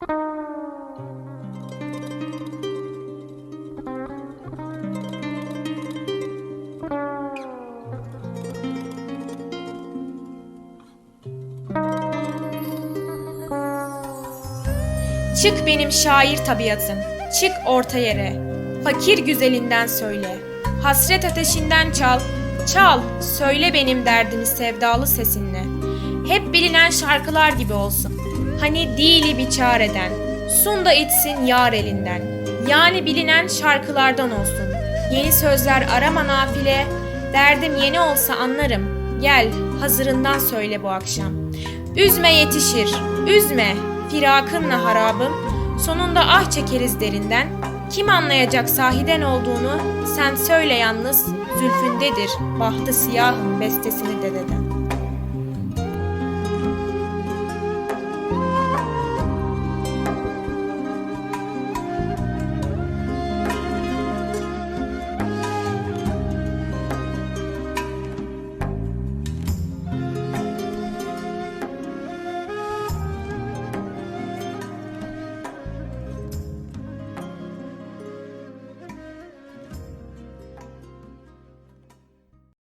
Çık benim şair tabiatım, çık orta yere. Fakir güzelinden söyle, hasret ateşinden çal, çal, söyle benim derdimi sevdalı sesinle. Hep bilinen şarkılar gibi olsun, hani dili bir çareden, sun da içsin yar elinden. Yani bilinen şarkılardan olsun, yeni sözler arama nafile, derdim yeni olsa anlarım, gel hazırından söyle bu akşam. Üzme yetişir, üzme, firakınla harabım, sonunda ah çekeriz derinden. Kim anlayacak sahiden olduğunu, sen söyle yalnız, zülfündedir, bahtı siyahın bestesini dededen.